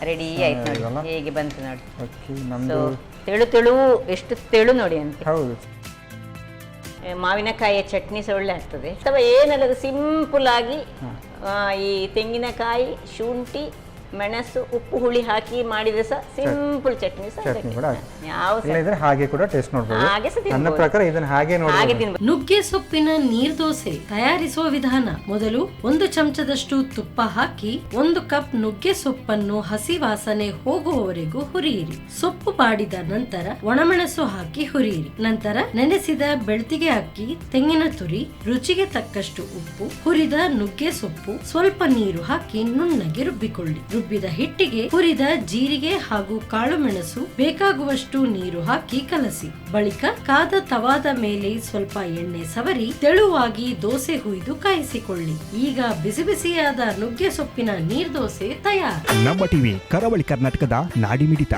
Ready ಆಯ್ತು ನೋಡಿ? ಹೇಗೆ ಬಂತು ನೋಡಿ. ಸೊ ನಮ್ಮದು ತೆಳು ತೆಳು ಎಷ್ಟು ತೆಳು ನೋಡಿ ಅಂತ. ಹೌದು. ಮಾವಿನಕಾಯಿಯ ಚಟ್ನಿ ಸಹ ಒಳ್ಳೆ ಆಗ್ತದೆ. ಅಥವಾ ಏನಲ್ಲ ಸಿಂಪಲ್ ಆಗಿ ಆ, ಈ ತೆಂಗಿನಕಾಯಿ ಶುಂಠಿ ಮೆಣಸು ಉಪ್ಪು ಹುಳಿ ಹಾಕಿ ಮಾಡಿದ್ರೆ ಸಹ ಸಿಂಪಲ್ ಚಟ್ನಿ ಸಹ ಚಟ್ನಿ ಕೂಡ. ಯಾವ ಹಾಗೆ ಕೂಡ ಟೇಸ್ಟ್ ನೋಡ್ಬೋದು. ಹಾಗೆ ಸಹ ನನ್ನ ತಿನ್ಬೋದು. ಪ್ರಕಾರ ಇದನ್ನ ಹಾಗೆ ಹಾಗೆ ನೋಡ್ಬೋದು. ತಿನ್ಬೋದು. ನುಗ್ಗೆ ಸೊಪ್ಪಿನ ನೀರ್ದೋಸೆ ತಯಾರಿಸುವ ವಿಧಾನ. ಮೊದಲು ಒಂದು ಚಮಚದಷ್ಟು ತುಪ್ಪ ಹಾಕಿ ಒಂದು ಕಪ್ ನುಗ್ಗೆ ಸೊಪ್ಪನ್ನು ಹಸಿ ವಾಸನೆ ಹೋಗುವವರೆಗೂ ಹುರಿಯಿರಿ. ಸೊಪ್ಪು ಬಾಡಿದ ನಂತರ ಒಣಮೆಣಸು ಹಾಕಿ ಹುರಿಯಿರಿ. ನಂತರ ನೆನೆಸಿದ ಬೆಳ್ತಿಗೆ ಅಕ್ಕಿ ತೆಂಗಿನ ತುರಿ ರುಚಿಗೆ ತಕ್ಕಷ್ಟು ಉಪ್ಪು ಹುರಿದ ನುಗ್ಗೆ ಸೊಪ್ಪು ಸ್ವಲ್ಪ ನೀರು ಹಾಕಿ ನುಣ್ಣಗೆ ರುಬ್ಬಿಕೊಳ್ಳಿ. ರುಬ್ಬಿದ ಹಿಟ್ಟಿಗೆ ಹುರಿದ ಜೀರಿಗೆ ಹಾಗೂ ಕಾಳುಮೆಣಸು ಬೇಕಾಗುವಷ್ಟು ನೀರು ಹಾಕಿ ಕಲಸಿ. ಬಳಿಕ ಕಾದ ತವಾದ ಮೇಲೆ ಸ್ವಲ್ಪ ಎಣ್ಣೆ ಸವರಿ ತೆಳುವಾಗಿ ದೋಸೆ ಹುಯ್ದು ಕಾಯಿಸಿಕೊಳ್ಳಿ. ಈಗ ಬಿಸಿ ಬಿಸಿಯಾದ ನುಗ್ಗೆ ಸೊಪ್ಪಿನ ನೀರ್ದೋಸೆ ತಯಾರು. ನಮ್ಮ ಟಿವಿ ಕರಾವಳಿ ಕರ್ನಾಟಕದ ನಾಡಿಮಿಡಿತ.